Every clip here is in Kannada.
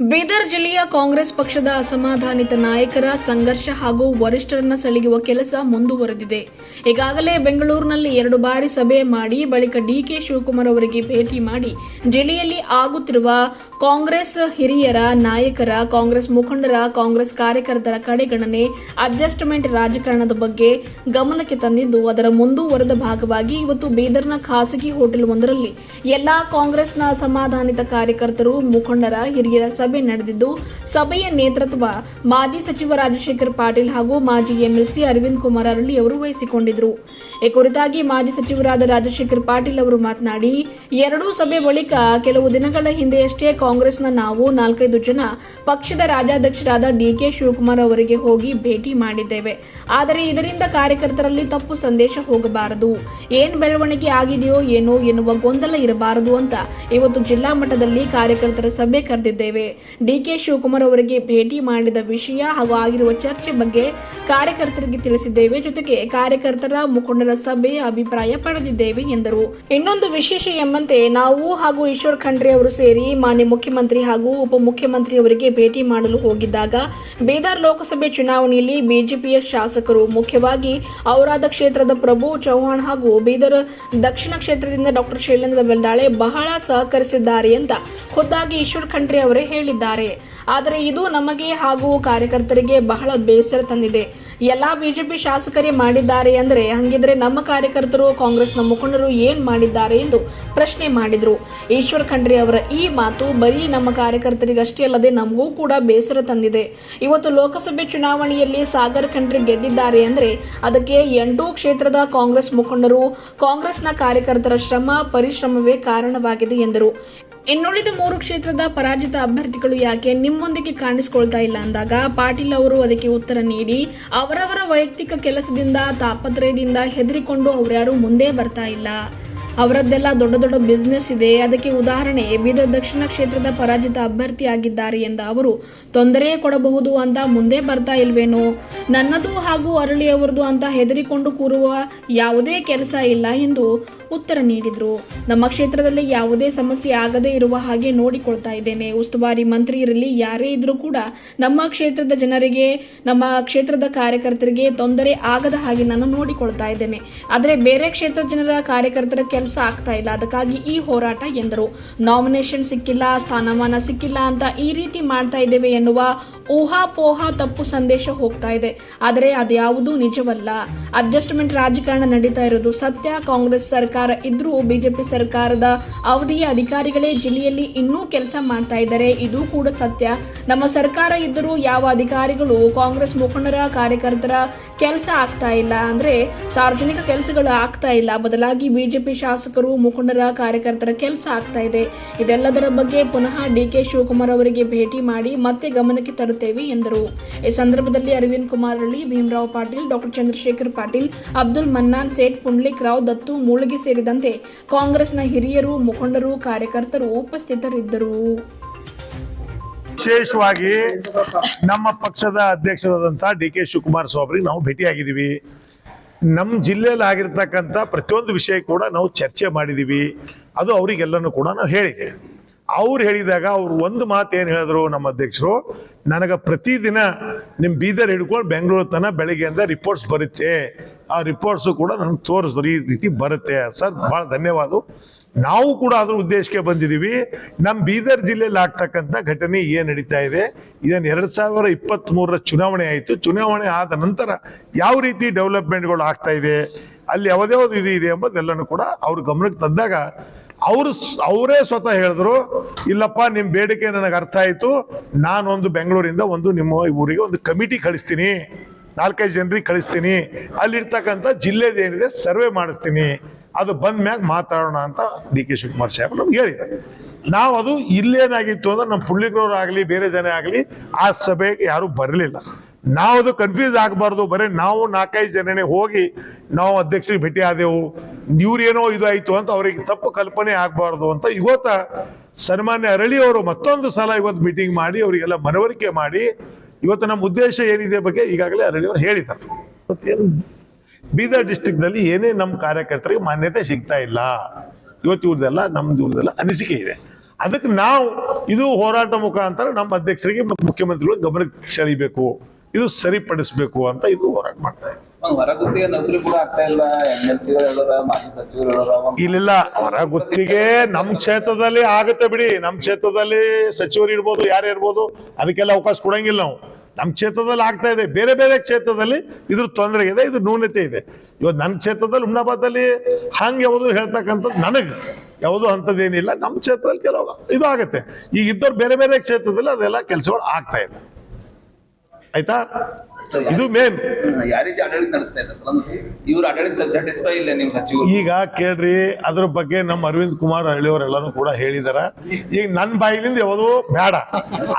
ಬೀದರ್ ಜಿಲ್ಲೆಯ ಕಾಂಗ್ರೆಸ್ ಪಕ್ಷದ ಅಸಮಾಧಾನಿತ ನಾಯಕರ ಸಂಘರ್ಷ ಹಾಗೂ ವರಿಷ್ಠರನ್ನ ಸೆಳೆಯುವ ಕೆಲಸ ಮುಂದುವರೆದಿದೆ. ಈಗಾಗಲೇ ಬೆಂಗಳೂರಿನಲ್ಲಿ ಎರಡು ಬಾರಿ ಸಭೆ ಮಾಡಿ ಬಳಿಕ ಡಿಕೆ ಶಿವಕುಮಾರ್ ಅವರಿಗೆ ಭೇಟಿ ಮಾಡಿ ಜಿಲ್ಲೆಯಲ್ಲಿ ಆಗುತ್ತಿರುವ ಕಾಂಗ್ರೆಸ್ ಹಿರಿಯರ, ನಾಯಕರ, ಕಾಂಗ್ರೆಸ್ ಮುಖಂಡರ, ಕಾಂಗ್ರೆಸ್ ಕಾರ್ಯಕರ್ತರ ಕಡೆಗಣನೆ, ಅಡ್ಜಸ್ಟ್ಮೆಂಟ್ ರಾಜಕಾರಣದ ಬಗ್ಗೆ ಗಮನಕ್ಕೆ ತಂದಿದ್ದು, ಅದರ ಮುಂದುವರೆದ ಭಾಗವಾಗಿ ಇವತ್ತು ಬೀದರ್ನ ಖಾಸಗಿ ಹೋಟೆಲ್ ಒಂದರಲ್ಲಿ ಎಲ್ಲಾ ಕಾಂಗ್ರೆಸ್ನ ಅಸಮಾಧಾನಿತ ಕಾರ್ಯಕರ್ತರು, ಮುಖಂಡರ, ಹಿರಿಯರ ಸಭೆ ನಡೆದಿದ್ದು, ಸಭೆಯ ನೇತೃತ್ವ ಮಾಜಿ ಸಚಿವ ರಾಜಶೇಖರ್ ಪಾಟೀಲ್ ಹಾಗೂ ಮಾಜಿ ಎಂಎಲ್ಸಿ ಅರವಿಂದ್ ಕುಮಾರ್ ಅರಳಿ ಅವರು ವಹಿಸಿಕೊಂಡಿದ್ದರು ಈ ಕುರಿತಾಗಿ ಮಾಜಿ ಸಚಿವರಾದ ರಾಜಶೇಖರ್ ಪಾಟೀಲ್ ಅವರು ಮಾತನಾಡಿ, ಎರಡೂ ಸಭೆ ಬಳಿಕ ಕೆಲವು ದಿನಗಳ ಹಿಂದೆಯಷ್ಟೇ ಕಾಂಗ್ರೆಸ್ನ ನಾವು ನಾಲ್ಕೈದು ಜನ ಪಕ್ಷದ ರಾಜ್ಯಾಧ್ಯಕ್ಷರಾದ ಡಿಕೆ ಶಿವಕುಮಾರ್ ಅವರಿಗೆ ಹೋಗಿ ಭೇಟಿ ಮಾಡಿದ್ದೇವೆ. ಆದರೆ ಇದರಿಂದ ಕಾರ್ಯಕರ್ತರಲ್ಲಿ ತಪ್ಪು ಸಂದೇಶ ಹೋಗಬಾರದು. ಏನ್ ಬೆಳವಣಿಗೆ ಆಗಿದೆಯೋ ಏನೋ ಎನ್ನುವ ಗೊಂದಲ ಇರಬಾರದು ಅಂತ ಇವತ್ತು ಜಿಲ್ಲಾ ಮಟ್ಟದಲ್ಲಿ ಕಾರ್ಯಕರ್ತರ ಸಭೆ ಕರೆದಿದ್ದೇವೆ. ಡಿಕೆ ಶಿವಕುಮಾರ್ ಅವರಿಗೆ ಭೇಟಿ ಮಾಡಿದ ವಿಷಯ ಹಾಗೂ ಆಗಿರುವ ಚರ್ಚೆ ಬಗ್ಗೆ ಕಾರ್ಯಕರ್ತರಿಗೆ ತಿಳಿಸಿದ್ದೇವೆ. ಜೊತೆಗೆ ಕಾರ್ಯಕರ್ತರ ಮುಖಂಡರ ಸಭೆ ಅಭಿಪ್ರಾಯ ಪಡೆದಿದ್ದೇವೆ ಎಂದರು. ಇನ್ನೊಂದು ವಿಶೇಷ ಎಂಬಂತೆ ನಾವು ಹಾಗೂ ಈಶ್ವರ್ ಖಂಡ್ರೆ ಅವರು ಸೇರಿ ಮಾನ್ಯ ಮುಖ್ಯಮಂತ್ರಿ ಹಾಗೂ ಉಪಮುಖ್ಯಮಂತ್ರಿ ಅವರಿಗೆ ಭೇಟಿ ಮಾಡಲು ಹೋಗಿದ್ದಾಗ ಬೀದರ್ ಲೋಕಸಭೆ ಚುನಾವಣೆಯಲ್ಲಿ ಬಿಜೆಪಿಯ ಶಾಸಕರು ಮುಖ್ಯವಾಗಿ ಔರಾದ ಕ್ಷೇತ್ರದ ಪ್ರಭು ಚೌಹಾಣ್ ಹಾಗೂ ಬೀದರ್ ದಕ್ಷಿಣ ಕ್ಷೇತ್ರದಿಂದ ಡಾಕ್ಟರ್ ಶೈಲೇಂದ್ರ ಬೆಲ್ದಾಳೆ ಬಹಳ ಸಹಕರಿಸಿದ್ದಾರೆ ಅಂತ ಖುದ್ದಾಗಿ ಈಶ್ವರ್ ಖಂಡ್ರೆ ಅವರೇ ಹೇಳಿದ್ದಾರೆ. ಆದರೆ ಇದು ನಮಗೆ ಹಾಗೂ ಕಾರ್ಯಕರ್ತರಿಗೆ ಬಹಳ ಬೇಸರ ತಂದಿದೆ. ಎಲ್ಲಾ ಬಿಜೆಪಿ ಶಾಸಕರೇ ಮಾಡಿದ್ದಾರೆ ಅಂದ್ರೆ ಹಂಗಿದ್ರೆ ನಮ್ಮ ಕಾರ್ಯಕರ್ತರು, ಕಾಂಗ್ರೆಸ್ನ ಮುಖಂಡರು ಏನ್ ಮಾಡಿದ್ದಾರೆ ಎಂದು ಪ್ರಶ್ನೆ ಮಾಡಿದ್ರು. ಈಶ್ವರ್ ಖಂಡ್ರಿ ಅವರ ಈ ಮಾತು ಬರೀ ನಮ್ಮ ಕಾರ್ಯಕರ್ತರಿಗಷ್ಟೇ ಅಲ್ಲದೆ ನಮಗೂ ಕೂಡ ಬೇಸರ ತಂದಿದೆ. ಇವತ್ತು ಲೋಕಸಭೆ ಚುನಾವಣೆಯಲ್ಲಿ ಸಾಗರ್ ಖಂಡ್ರಿ ಗೆದ್ದಿದ್ದಾರೆ ಅಂದ್ರೆ ಅದಕ್ಕೆ ಎಂಟೂ ಕ್ಷೇತ್ರದ ಕಾಂಗ್ರೆಸ್ ಮುಖಂಡರು, ಕಾಂಗ್ರೆಸ್ನ ಕಾರ್ಯಕರ್ತರ ಶ್ರಮ, ಪರಿಶ್ರಮವೇ ಕಾರಣವಾಗಿದೆ ಎಂದರು. ಇನ್ನುಳಿದ ಮೂರು ಕ್ಷೇತ್ರದ ಪರಾಜಿತ ಅಭ್ಯರ್ಥಿಗಳು ಯಾಕೆ ನಿಮ್ಮೊಂದಿಗೆ ಕಾಣಿಸಿಕೊಳ್ತಾ ಇಲ್ಲ ಅಂದಾಗ ಪಾಟೀಲ್ ಅವರು ಅದಕ್ಕೆ ಉತ್ತರ ನೀಡಿ, ಅವರವರ ವೈಯಕ್ತಿಕ ಕೆಲಸದಿಂದ, ತಾಪತ್ರಯದಿಂದ ಹೆದರಿಕೊಂಡು ಅವರ್ಯಾರು ಮುಂದೆ ಬರ್ತಾ ಇಲ್ಲ. ಅವರದ್ದೆಲ್ಲ ದೊಡ್ಡ ದೊಡ್ಡ ಬಿಸ್ನೆಸ್ ಇದೆ. ಅದಕ್ಕೆ ಉದಾಹರಣೆ ಬೀದರ್ ದಕ್ಷಿಣ ಕ್ಷೇತ್ರದ ಪರಾಜಿತ ಅಭ್ಯರ್ಥಿ ಆಗಿದ್ದಾರೆ ಎಂದ ಅವರು, ತೊಂದರೆ ಕೊಡಬಹುದು ಅಂತ ಮುಂದೆ ಬರ್ತಾ ಇಲ್ವೇನೋ? ನನ್ನದು ಹಾಗೂ ಅರಳಿಯವರದು ಅಂತ ಹೆದರಿಕೊಂಡು ಕೂರುವ ಯಾವುದೇ ಕೆಲಸ ಇಲ್ಲ ಎಂದು ಉತ್ತರ ನೀಡಿದರು. ನಮ್ಮ ಕ್ಷೇತ್ರದಲ್ಲಿ ಯಾವುದೇ ಸಮಸ್ಯೆ ಆಗದೇ ಇರುವ ಹಾಗೆ ನೋಡಿಕೊಳ್ತಾ ಇದ್ದೇನೆ. ಉಸ್ತುವಾರಿ ಮಂತ್ರಿ ಇರಲಿ, ಯಾರೇ ಇದ್ರೂ ಕೂಡ ನಮ್ಮ ಕ್ಷೇತ್ರದ ಜನರಿಗೆ, ನಮ್ಮ ಕ್ಷೇತ್ರದ ಕಾರ್ಯಕರ್ತರಿಗೆ ತೊಂದರೆ ಆಗದ ಹಾಗೆ ನಾನು ನೋಡಿಕೊಳ್ತಾ ಇದ್ದೇನೆ. ಆದರೆ ಬೇರೆ ಕ್ಷೇತ್ರದ ಜನರ ಕಾರ್ಯಕರ್ತರ ಆಗ್ತಾ ಇಲ್ಲ. ಅದಕ್ಕಾಗಿ ಈ ಹೋರಾಟ ಎಂದರು. ನಾಮಿನೇಷನ್ ಸಿಕ್ಕಿಲ್ಲ, ಸ್ಥಾನಮಾನ ಸಿಕ್ಕಿಲ್ಲ ಅಂತ ಈ ರೀತಿ ಮಾಡ್ತಾ ಇದ್ದೇವೆ ಎನ್ನುವ ಊಹಾಪೋಹ ತಪ್ಪು ಸಂದೇಶ ಹೋಗ್ತಾ ಇದೆ. ಆದರೆ ಅದ್ಯಾವುದೂ ನಿಜವಲ್ಲ. ಅಡ್ಜಸ್ಟ್ಮೆಂಟ್ ರಾಜಕಾರಣ ನಡೀತಾ ಇರೋದು ಸತ್ಯ. ಕಾಂಗ್ರೆಸ್ ಸರ್ಕಾರ ಇದ್ರೂ ಬಿಜೆಪಿ ಸರ್ಕಾರದ ಅವಧಿಯ ಅಧಿಕಾರಿಗಳೇ ಜಿಲ್ಲೆಯಲ್ಲಿ ಇನ್ನೂ ಕೆಲಸ ಮಾಡ್ತಾ ಇದ್ದಾರೆ. ಇದು ಕೂಡ ಸತ್ಯ. ನಮ್ಮ ಸರ್ಕಾರ ಇದ್ದರೂ ಯಾವ ಅಧಿಕಾರಿಗಳು, ಕಾಂಗ್ರೆಸ್ ಮುಖಂಡರ, ಕಾರ್ಯಕರ್ತರ ಕೆಲಸ ಆಗ್ತಾ ಇಲ್ಲ. ಅಂದ್ರೆ ಸಾರ್ವಜನಿಕ ಕೆಲಸಗಳು ಆಗ್ತಾ ಇಲ್ಲ. ಬದಲಾಗಿ ಬಿಜೆಪಿ ಶಾಸಕರು, ಮುಖಂಡರ, ಕಾರ್ಯಕರ್ತರ ಕೆಲಸ ಆಗ್ತಾ ಇದೆ. ಇದೆಲ್ಲದರ ಬಗ್ಗೆ ಪುನಃ ಡಿಕೆ ಶಿವಕುಮಾರ್ ಅವರಿಗೆ ಭೇಟಿ ಮಾಡಿ ಮತ್ತೆ ಗಮನಕ್ಕೆ ತರುತ್ತೇವೆ ಎಂದರು. ಈ ಸಂದರ್ಭದಲ್ಲಿ ಅರವಿಂದ್ ಕುಮಾರ್ ಅಳ್ಳಿ ಭೀಮರಾವ್ ಪಾಟೀಲ್, ಡಾಕ್ಟರ್ ಚಂದ್ರಶೇಖರ್ ಪಾಟೀಲ್, ಅಬ್ದುಲ್ ಮನ್ನಾನ್ ಸೇಠ್, ಪುಂಡ್ಲಿಕ್ ರಾವ್, ದತ್ತು, ಮೂಳಗಿ ಸೇರಿದಂತೆ ಕಾಂಗ್ರೆಸ್ನ ಹಿರಿಯರು, ಮುಖಂಡರು, ಕಾರ್ಯಕರ್ತರು ಉಪಸ್ಥಿತರಿದ್ದರು. ವಿಶೇಷವಾಗಿ ನಮ್ಮ ಪಕ್ಷದ ಅಧ್ಯಕ್ಷರಾದಂಥ ಡಿ ಕೆ ಶಿವಕುಮಾರ್ ಸ್ವಾಮಿಗೆ ನಾವು ಭೇಟಿಯಾಗಿದ್ದೀವಿ. ನಮ್ಮ ಜಿಲ್ಲೆಯಲ್ಲಿ ಆಗಿರ್ತಕ್ಕಂಥ ಪ್ರತಿಯೊಂದು ವಿಷಯ ಕೂಡ ನಾವು ಚರ್ಚೆ ಮಾಡಿದ್ದೀವಿ ಅದು ಅವರಿಗೆಲ್ಲನೂ ಕೂಡ ನಾವು ಹೇಳಿದ್ದೇವೆ ಅವ್ರು ಹೇಳಿದಾಗ ಅವ್ರು ಒಂದು ಮಾತು ಏನು ಹೇಳಿದ್ರು ನಮ್ಮ ಅಧ್ಯಕ್ಷರು? ನನಗೆ ಪ್ರತಿದಿನ ನಿಮ್ಮ ಬೀದರ್ ಹಿಡ್ಕೊಂಡು ಬೆಂಗಳೂರು ತನಕ ಬೆಳಗ್ಗೆಯಿಂದ ರಿಪೋರ್ಟ್ಸ್ ಬರುತ್ತೆ. ಆ ರಿಪೋರ್ಟ್ಸು ಕೂಡ ನನಗೆ ತೋರಿಸಿದ್ರು ಈ ರೀತಿ ಬರುತ್ತೆ. ಸರ್ ಭಾಳ ಧನ್ಯವಾದ. ನಾವು ಕೂಡ ಅದ್ರ ಉದ್ದೇಶಕ್ಕೆ ಬಂದಿದ್ದೀವಿ. ನಮ್ಮ ಬೀದರ್ ಜಿಲ್ಲೆಯಲ್ಲಿ ಆಗ್ತಕ್ಕಂಥ ಘಟನೆ ಏನು ನಡೀತಾ ಇದೆ? ಇದನ್ನು ಎರಡು ಸಾವಿರ ಇಪ್ಪತ್ತ್ ಮೂರರ ಚುನಾವಣೆ ಆಯಿತು. ಚುನಾವಣೆ ಆದ ನಂತರ ಯಾವ ರೀತಿ ಡೆವಲಪ್ಮೆಂಟ್ಗಳು ಆಗ್ತಾ ಇದೆ? ಅಲ್ಲಿ ಯಾವುದ್ಯಾವ್ದು ಇದು ಇದೆ ಎಂಬುದೆಲ್ಲನೂ ಕೂಡ ಅವ್ರ ಗಮನಕ್ಕೆ ತಂದಾಗ ಅವರು ಅವರೇ ಸ್ವತಃ ಹೇಳಿದ್ರು, ಇಲ್ಲಪ್ಪ ನಿಮ್ಮ ಬೇಡಿಕೆ ನನಗೆ ಅರ್ಥ ಆಯಿತು. ನಾನೊಂದು ಬೆಂಗಳೂರಿಂದ ಒಂದು ನಿಮ್ಮ ಊರಿಗೆ ಒಂದು ಕಮಿಟಿ ಕಳಿಸ್ತೀನಿ. ನಾಲ್ಕೈದು ಜನರಿಗೆ ಕಳಿಸ್ತೀನಿ. ಅಲ್ಲಿರ್ತಕ್ಕಂಥ ಜಿಲ್ಲೆದೇನಿದೆ ಸರ್ವೆ ಮಾಡಿಸ್ತೀನಿ. ಅದು ಬಂದ ಮ್ಯಾಗ ಮಾತಾಡೋಣ ಅಂತ ಡಿ ಕೆ ಶಿವಕುಮಾರ್ ಸಾಹೇಬ್ ನಮ್ಗೆ ಹೇಳಿದ್ದಾರೆ. ನಾವು ಅದು ಇಲ್ಲೇನಾಗಿತ್ತು ಅಂದ್ರೆ ನಮ್ಮ ಪುಳ್ಳಿಗ್ರವ್ರು ಆಗಲಿ, ಬೇರೆ ಜನ ಆಗಲಿ, ಆ ಸಭೆಗೆ ಯಾರು ಬರಲಿಲ್ಲ. ನಾವು ಅದು ಕನ್ಫ್ಯೂಸ್ ಆಗಬಾರ್ದು, ಬರೀ ನಾವು ನಾಲ್ಕೈದು ಜನನೇ ಹೋಗಿ ನಾವು ಅಧ್ಯಕ್ಷರಿಗೆ ಭೇಟಿ ಆದೆವು. ಇವ್ರೇನೋ ಇದು ಆಯಿತು ಅಂತ ಅವರಿಗೆ ತಪ್ಪು ಕಲ್ಪನೆ ಆಗಬಾರ್ದು ಅಂತ ಇವತ್ತ ಸನ್ಮಾನ್ಯ ಅರಳಿ ಅವರು ಮತ್ತೊಂದು ಸಲ ಇವತ್ತು ಮೀಟಿಂಗ್ ಮಾಡಿ, ಅವರಿಗೆಲ್ಲ ಮನವರಿಕೆ ಮಾಡಿ, ಇವತ್ತು ನಮ್ಮ ಉದ್ದೇಶ ಏನಿದೆ ಬಗ್ಗೆ ಈಗಾಗಲೇ ಅರಳಿ ಅವರು ಹೇಳಿದ್ದಾರೆ. ಬೀದರ್ ಡಿಸ್ಟಿಕ್ನಲ್ಲಿ ಏನೇ ನಮ್ಮ ಕಾರ್ಯಕರ್ತರಿಗೆ ಮಾನ್ಯತೆ ಸಿಗ್ತಾ ಇಲ್ಲ. ಇವತ್ತು ಇವ್ರದ್ದೆಲ್ಲ ನಮ್ದು ಇವ್ರದ್ದೆಲ್ಲ ಅನಿಸಿಕೆ ಇದೆ. ಅದಕ್ಕೆ ನಾವು ಇದು ಹೋರಾಟ ಮುಖಾಂತರ ನಮ್ಮ ಅಧ್ಯಕ್ಷರಿಗೆ ಮತ್ತು ಮುಖ್ಯಮಂತ್ರಿಗಳು ಗಮನಕ್ಕೆ ಸೆಳಿಬೇಕು ಇದು ಸರಿಪಡಿಸಬೇಕು ಅಂತ ಇದು ಹೋರಾಟ ಮಾಡ್ತಾ ಇದೆ. ಹೊರಗುತ್ತಿಗೆ ಇಲ್ಲ. ಎಂ ಎಲ್ ಮಾಜಿ ಸಚಿವರು ಇಲ್ಲಿಲ್ಲ ಹೊರ ಗುತ್ತಿಗೆ ನಮ್ ಕ್ಷೇತ್ರದಲ್ಲಿ ಆಗುತ್ತೆ ಬಿಡಿ. ನಮ್ ಕ್ಷೇತ್ರದಲ್ಲಿ ಸಚಿವರು ಇರ್ಬೋದು ಯಾರು ಇರ್ಬೋದು ಅದಕ್ಕೆಲ್ಲ ಅವಕಾಶ ಕೊಡಂಗಿಲ್ಲ ನಾವು. ನಮ್ ಕ್ಷೇತ್ರದಲ್ಲಿ ಆಗ್ತಾ ಇದೆ. ಬೇರೆ ಬೇರೆ ಕ್ಷೇತ್ರದಲ್ಲಿ ಇದ್ರ ತೊಂದರೆ ಇದೆ ಇದು ನ್ಯೂನತೆ ಇದೆ. ಇವತ್ತು ನನ್ನ ಕ್ಷೇತ್ರದಲ್ಲಿ ಹುಮ್ನಾಬಾದಲ್ಲಿ ಹಂಗೆ ಯಾವುದು ಹೇಳ್ತಕ್ಕಂಥದ್ದು ನನಗೆ ಯಾವುದು ಅಂಥದ್ದೇನಿಲ್ಲ. ನಮ್ಮ ಕ್ಷೇತ್ರದಲ್ಲಿ ಕೆಲವು ಇದು ಆಗುತ್ತೆ. ಈಗ ಇದ್ದವ್ರು ಬೇರೆ ಬೇರೆ ಕ್ಷೇತ್ರದಲ್ಲಿ ಅದೆಲ್ಲ ಕೆಲಸಗಳು ಆಗ್ತಾ ಇದೆ. ಆಯ್ತಾ? ಇದು ಮೇನ್ ಯಾವ ರೀತಿ ಆಡಳಿತ ನಡೆಸ್ತಾ ಇದ್ದಾರೆ ಸರ್? ಅಂದ್ರೆ ಇವ್ರ ಆಡಳಿತ ಸ್ಯಾಟಿಸ್ಫೈ ಇಲ್ಲ ನಿಮ್ ಸಚಿವರು. ಈಗ ಕೇಳ್ರಿ ಅದ್ರ ಬಗ್ಗೆ ನಮ್ಮ ಅರವಿಂದ್ ಕುಮಾರ್ ಹಳ್ಳಿಯವರೆಲ್ಲಾನು ಕೂಡ ಹೇಳಿದಾರ. ಈಗ ನನ್ನ ಬಾಯಿಲಿಂದ ಯಾವುದು ಬೇಡ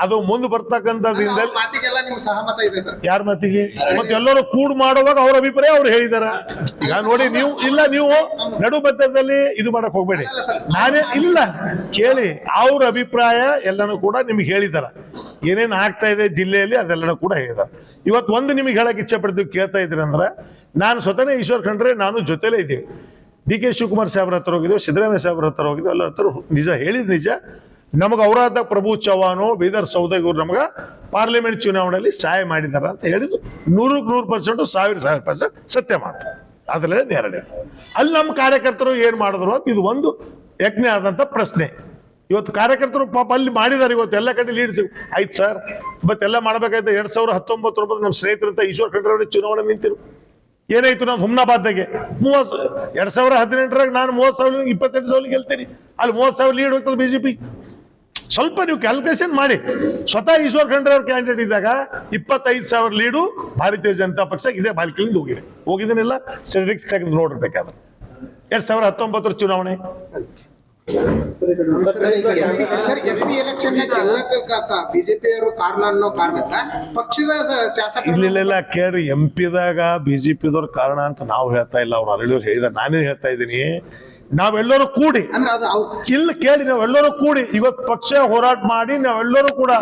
ಅದು ಮುಂದೆ ಬರ್ತಕ್ಕಂಥದ್ರಿಂದ ಅವ್ರ ಮಾತಿಗೆಲ್ಲ ನಿಮ್ ಸಹಮತ ಇದೆ ಸರ್. ಯಾರ ಮತಿಗೆ? ಮತ್ತೆ ಎಲ್ಲರೂ ಕೂಡ್ ಮಾಡುವಾಗ ಅವ್ರ ಅಭಿಪ್ರಾಯ ಅವ್ರು ಹೇಳಿದಾರ. ಈಗ ನೋಡಿ ನೀವು ಇಲ್ಲ ನೀವು ನಡು ಬದ್ಧದಲ್ಲಿ ಇದು ಮಾಡಕ್ ಹೋಗ್ಬೇಡಿ. ನಾನೇ ಇಲ್ಲ. ಕೇಳಿ ಅವ್ರ ಅಭಿಪ್ರಾಯ ಎಲ್ಲಾನು ಕೂಡ ನಿಮ್ಗೆ ಹೇಳಿದಾರ. ಏನೇನ್ ಆಗ್ತಾ ಇದೆ ಜಿಲ್ಲೆಯಲ್ಲಿ ಅದೆಲ್ಲ ಕೂಡ ಹೇಳಿದ. ಇವತ್ತು ಒಂದು ನಿಮಗೆ ಹೇಳಕ್ಕೆ ಇಚ್ಛೆ ಪಡ್ತೀವಿ ಕೇಳ್ತಾ ಇದ್ರಿ ಅಂದ್ರೆ, ನಾನು ಸ್ವತಃ ಈಶ್ವರ್ ಖಂಡ್ರೆ, ನಾನು ಜೊತೆಲೇ ಇದ್ದೀವಿ. ಡಿ ಕೆ ಶಿವಕುಮಾರ್ ಸಾಹೇಬ್ರ ಹತ್ರ ಹೋಗಿದ್ದೆವು, ಸಿದ್ದರಾಮಯ್ಯ ಸಾಹೇಬ್ರ ಹತ್ರ ಹೋಗಿದ್ದೆವು ಎಲ್ಲ ಹತ್ರ ನಿಜ ಹೇಳಿದ ನಿಜ. ನಮಗೆ ಅವರಾದ ಪ್ರಭು ಚವ್ಹಾಣು, ಬೀದರ್ ಸೌದಗಿರು ನಮಗೆ ಪಾರ್ಲಿಮೆಂಟ್ ಚುನಾವಣೆಯಲ್ಲಿ ಸಹಾಯ ಮಾಡಿದ್ದಾರೆ ಅಂತ ಹೇಳಿದ್ರು ನೂರಕ್ಕೆ ನೂರು ಪರ್ಸೆಂಟು, ಸಾವಿರ ಸಾವಿರ ಪರ್ಸೆಂಟ್ ಸತ್ಯ ಮಾತು ಅದರಲ್ಲೇ ನೇರಡೆ ಅಲ್ಲಿ ನಮ್ಮ ಕಾರ್ಯಕರ್ತರು ಏನು ಮಾಡಿದ್ರು ಅಂತ ಇದು ಒಂದು ಯಜ್ಞ ಆದಂಥ ಪ್ರಶ್ನೆ. ಇವತ್ತು ಕಾರ್ಯಕರ್ತರು ಪಾಪ ಅಲ್ಲಿ ಮಾಡಿದ್ದಾರೆ ಇವತ್ತು ಎಲ್ಲ ಕಡೆ ಲೀಡ್ಸ್ ಆಯ್ತು ಸರ್ ಇವತ್ತೆಲ್ಲ ಮಾಡ್ಬೇಕಾಯ್ತು ಎರಡ್ ಸಾವಿರ ಹತ್ತೊಂಬತ್ತರೊಂಬತ್ತು ನಮ್ಮ ಸ್ನೇಹಿತರಂತ ಈಶ್ವರ್ ಖಂಡ್ರೆ ಚುನಾವಣೆ ನಿಂತಿರು. ಏನಾಯ್ತು ನಾವು ಹುಮ್ನಾಬಾದ್ನಾಗೆ ಮೂವತ್ ಎರಡ್ ಸಾವಿರ ಹದಿನೆಂಟರಾಗ ನಾನು ಮೂವತ್ ಸಾವಿರ, ಇಪ್ಪತ್ತೆಂಟು ಸಾವಿರ ಗೆಲ್ತೀನಿ. ಅಲ್ಲಿ ಮೂವತ್ ಸಾವಿರ ಲೀಡ್ ಹೋಗ್ತದೆ ಬಿಜೆಪಿ ಸ್ವಲ್ಪ ನೀವು ಕ್ಯಾಲ್ಕುಲೇಷನ್ ಮಾಡಿ. ಸ್ವತಃ ಈಶ್ವರ್ ಖಂಡ್ರೆ ಅವ್ರ ಕ್ಯಾಂಡಿಡೇಟ್ ಇದ್ದಾಗ ಇಪ್ಪತ್ತೈದು ಸಾವಿರ ಲೀಡು ಭಾರತೀಯ ಜನತಾ ಪಕ್ಷ ಇದೇ ಬಾಲ್ಕಿಲಿಂದ ಹೋಗಿದೆ. ಹೋಗಿದ್ದೀನಿಲ್ಲ ರಿಕ್ಸ್ ತೆಗೆದು ನೋಡಿರ್ಬೇಕಾದ್ರೆ. ಎರಡ್ ಸಾವಿರ ಹತ್ತೊಂಬತ್ತರ ಚುನಾವಣೆ. Sir M P election BJP ಅವರು ಕಾರಣ ಅನ್ನೋ ಕಾರಣಕ್ಕ ಪಕ್ಷದ ಶಾಸಕ ಕೇಳ್ರಿ ಎಂ ಪಿದಾಗ ಬಿಜೆಪಿದವ್ರ ಕಾರಣ ಅಂತ ನಾವು ಹೇಳ್ತಾ ಇಲ್ಲ. ಅವ್ರು ಅರಳಿಯವ್ರು ಹೇಳಿದ ನಾನೇ ಹೇಳ್ತಾ ಇದ್ದೀನಿ. ನಾವೆಲ್ಲರೂ ಕೂಡಿ ಅಂದ್ರೆ ಅದು ಅವ್ರು ಇಲ್ಲ ಕೇಳಿ ನಾವೆಲ್ಲರೂ ಕೂಡಿ ಇವತ್ತು ಪಕ್ಷ ಹೋರಾಟ ಮಾಡಿ ನಾವೆಲ್ಲರೂ ಕೂಡ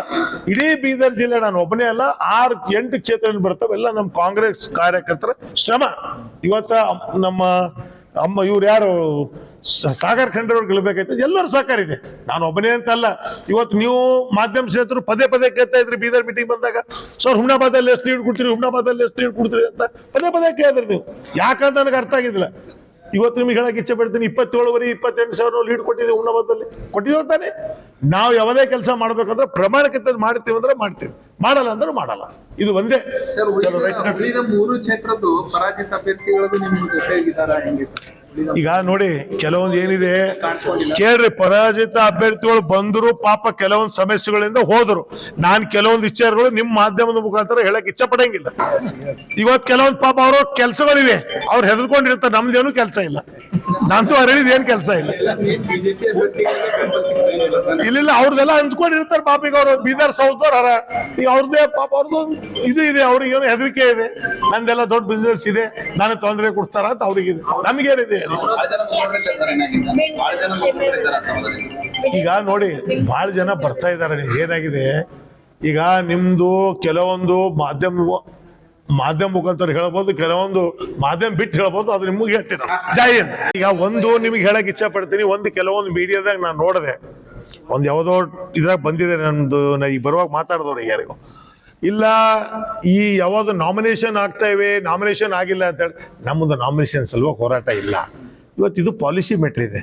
ಇಡೀ ಬೀದರ್ ಜಿಲ್ಲೆ ನಾನು ಒಬ್ಬನೇ ಅಲ್ಲ ಆರು ಎಂಟು ಕ್ಷೇತ್ರದಲ್ಲಿ ಬರ್ತಾವೆಲ್ಲ ನಮ್ಮ ಕಾಂಗ್ರೆಸ್ ಕಾರ್ಯಕರ್ತರ ಶ್ರಮ. ಇವತ್ತ ನಮ್ಮ ಅಮ್ಮ ಇವ್ರು ಯಾರು? ಸಾಗರ್ ಖಂಡ್ರವ್ರು ಗೆಲ್ಬೇಕಾಯ್ತು. ಎಲ್ಲರೂ ಸಹಕಾರ ಇದೆ. ನಾನು ಒಬ್ಬನೇ ಅಂತ ಅಲ್ಲ. ಇವತ್ತು ನೀವು ಮಾಧ್ಯಮ ಸ್ನೇಹಿತರು ಪದೇ ಪದೇ ಕೇಳ್ತಾ ಇದ್ರಿ ಬೀದರ್ ಮೀಟಿಂಗ್ ಬಂದಾಗ. ಸರ್ ಹುಮ್ನಾಬಾದಲ್ಲಿ ಎಷ್ಟು ನೀಡ್ ಕೊಡ್ತೀರಿ? ಹುಮ್ನಾಬಾದಲ್ಲಿ ಎಷ್ಟು ನೀಡ್ ಕೊಡ್ತೀರಿ ಅಂತ ಪದೇ ಪದೇ ಕೇಳಿದ್ರಿ ನೀವು. ಯಾಕಂತ ನನಗೆ ಅರ್ಥ ಆಗಿದ್ದಿಲ್ಲ. ಇವತ್ತು ನಿಮಗೆ ಹೇಳಕ್ಕೆ ಇಚ್ಛೆ ಪಡ್ತೀನಿ ಇಪ್ಪತ್ತೇಳುವರೆ ಇಪ್ಪತ್ತೆಂಟು ಸಾವಿರ ಲೀಡ್ ಕೊಟ್ಟಿದ್ದೀವಿ ಹುಮ್ನಾಬಾದಲ್ಲಿ. ಕೊಟ್ಟಿದ್ದೀವಿ ತಾನೆ ನಾವು ಯಾವುದೇ ಕೆಲಸ ಮಾಡ್ಬೇಕಂದ್ರೆ ಪ್ರಮಾಣಕ್ಕೆ ಮಾಡ್ತೀವಿ ಅಂದ್ರೆ ಮಾಡ್ತೀವಿ. ಮಾಡಲ್ಲ ಅಂದ್ರೆ ಮಾಡಲ್ಲ. ಇದು ಒಂದೇ. ಮೂರು ಕ್ಷೇತ್ರದ್ದು ಪರಾಜಿತ ಅಭ್ಯರ್ಥಿಗಳು ನಿಮ್ಮ ಜೊತೆ ಇದ್ದಾರೆ ಹೆಂಗೆ ಸರ್? ಈಗ ನೋಡಿ, ಕೆಲವೊಂದು ಏನಿದೆ, ಕೇಳ್ರಿ, ಪರಾಜಿತ ಅಭ್ಯರ್ಥಿಗಳು ಬಂದರು ಪಾಪ ಕೆಲವೊಂದು ಸಮಸ್ಯೆಗಳಿಂದ ಹೋದರು. ನಾನ್ ಕೆಲವೊಂದು ವಿಚಾರಗಳು ನಿಮ್ಮ ಮಾಧ್ಯಮದ ಮುಖಾಂತರ ಹೇಳಕ್ ಇಚ್ಛೆ ಪಡಂಗಿಲ್ಲ ಇವತ್ತು ಕೆಲವೊಂದು ಪಾಪ ಅವ್ರ ಕೆಲಸಗಳಿವೆ, ಅವ್ರು ಹೆದರ್ಕೊಂಡಿರ್ತಾರೆ, ನಮ್ದೇನು ಕೆಲಸ ಇಲ್ಲ. ನಂತೂ ಅರಳಿದ ಏನ್ ಕೆಲಸ ಇಲ್ಲ. ಇಲ್ಲ ಅವ್ರದೆಲ್ಲ ಹಂಚ್ಕೊಂಡಿರ್ತಾರೆ ಪಾಪ ಈಗ ಅವ್ರು ಬೀದರ್ ಸೌದವ್ರ ಹರ ಈಗ ಅವ್ರದ್ದೇ ಪಾಪ ಅವ್ರದ್ದು ಇದು ಇದೆ ಅವ್ರಿಗೆ ಏನು ಹೆದರಿಕೆ ಇದೆ. ನಂದೆಲ್ಲ ದೊಡ್ಡ ಬಿಸ್ನೆಸ್ ಇದೆ ನಾನು ತೊಂದರೆ ಕೊಡ್ತಾರ ಅಂತ ಅವ್ರಿಗಿದೆ. ನಮಗೇನಿದೆ? ಈಗ ನೋಡಿ ಬಹಳ ಜನ ಬರ್ತಾ ಇದ್ದಾರೆ ಏನಾಗಿದೆ? ಈಗ ನಿಮ್ದು ಕೆಲವೊಂದು ಮಾಧ್ಯಮ ಮಾಧ್ಯಮ ಮುಖಾಂತರ ಹೇಳ್ಬೋದು, ಕೆಲವೊಂದು ಮಾಧ್ಯಮ ಬಿಟ್ಟು ಹೇಳ್ಬೋದು, ಅದು ನಿಮಗೆ ಹೇಳ್ತೀನಿ. ಜಾಯ್. ಈಗ ಒಂದು ನಿಮಗೆ ಹೇಳಕ್ ಇಚ್ಛೆ ಪಡ್ತೀನಿ ಒಂದು ಕೆಲವೊಂದು ಮೀಡಿಯಾದಾಗ ನಾನು ನೋಡಿದೆ. ಒಂದು ಯಾವುದೋ ಇದ್ರಾಗ ಬಂದಿದೆ ನಂದು, ನಾ ಈಗ ಬರುವಾಗ ಮಾತಾಡಿದವ್ರು ಯಾರಿಗೂ. ಇಲ್ಲ, ಈ ಯಾವಾಗ ನಾಮಿನೇಷನ್ ಆಗ್ತಾ ಇವೆ ನಾಮಿನೇಷನ್ ಆಗಿಲ್ಲ ಅಂತ ಹೇಳಿ ನಮ್ಮದು ನಾಮಿನೇಷನ್ ಸಲುವಾಗಿ ಹೋರಾಟ ಇಲ್ಲ. ಇವತ್ತು ಇದು ಪಾಲಿಸಿ ಮೆಟ್ರ್ ಇದೆ.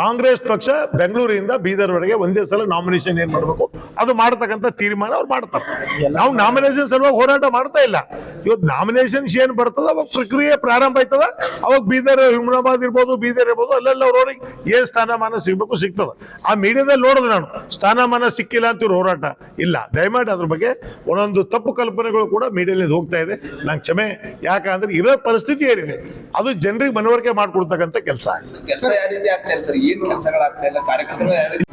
ಕಾಂಗ್ರೆಸ್ ಪಕ್ಷ ಬೆಂಗಳೂರಿಂದ ಬೀದರ್ವರೆಗೆ ಒಂದೇ ಸಲ ನಾಮಿನೇಷನ್ ಏನ್ ಮಾಡಬೇಕು? ಅದು ಮಾಡ್ತಕ್ಕಂಥ ತೀರ್ಮಾನ ಅವ್ರು ಮಾಡ್ತಾರೆ. ನಾವು ನಾಮಿನೇಷನ್ ಸಲುವಾಗಿ ಹೋರಾಟ ಮಾಡ್ತಾ ಇಲ್ಲ. ಇವತ್ತು ನಾಮಿನೇಷನ್ಸ್ ಏನ್ ಬರ್ತದ? ಅವಾಗ ಪ್ರಕ್ರಿಯೆ ಪ್ರಾರಂಭ ಆಯ್ತದ? ಅವಾಗ ಬೀದರ್ ಹುಮ್ನಾಬಾದ್ ಇರ್ಬೋದು ಬೀದರ್ ಇರ್ಬೋದು ಅಲ್ಲೆಲ್ಲ ಅವ್ರವ್ರಿಗೆ ಏನ್ ಸ್ಥಾನಮಾನ ಸಿಗ್ಬೇಕು ಸಿಗ್ತದ. ಆ ಮೀಡಿಯಾದಲ್ಲಿ ನೋಡಿದ್ರೆ ನಾನು ಸ್ಥಾನಮಾನ ಸಿಕ್ಕಿಲ್ಲ ಅಂತ ಇವ್ರು ಹೋರಾಟ. ಇಲ್ಲ ದಯಮಾಡಿ ಅದ್ರ ಬಗ್ಗೆ ಒಂದೊಂದು ತಪ್ಪು ಕಲ್ಪನೆಗಳು ಕೂಡ ಮೀಡಿಯಲ್ಲಿ ಹೋಗ್ತಾ ಇದೆ. ನಂಗೆ ಕ್ಷಮೆ ಯಾಕಂದ್ರೆ ಇರೋ ಪರಿಸ್ಥಿತಿ ಏನಿದೆ? ಅದು ಜನರಿಗೆ ಮನವರಿಕೆ ಮಾಡಿಕೊಡ್ತಕ್ಕಂಥ ಕೆಲಸ. ಏನ್ ಕೆಲಸಗಳಾಗ್ತಾ ಇಲ್ಲ ರೀತಿ